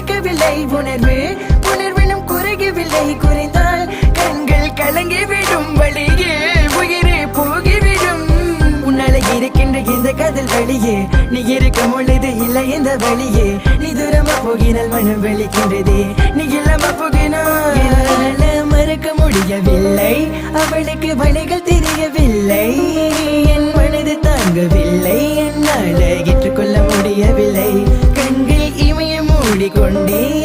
கிடைக்கவில்லை உணர்வு உணர்வினும் குறையவில்லை. குறைந்தால் கண்கள் கலங்கிவிடும். வழியே உயிரே போகிவிடும். உன்னால இருக்கின்ற இந்த காதல் வழியே நீ இருக்கும் பொழுது இல்லை இந்த வழியே நீ தூரமா போகினால் மனம் வெளிக்கின்றதே நீ இல்லாம போகினால் மறக்க முடியவில்லை. அவளுக்கு வழிகள் தெரியவில்லை. என் மனது தாங்கவில்லை. என்னால் ஏற்றுக்கொள்ள முடிய கொண்டே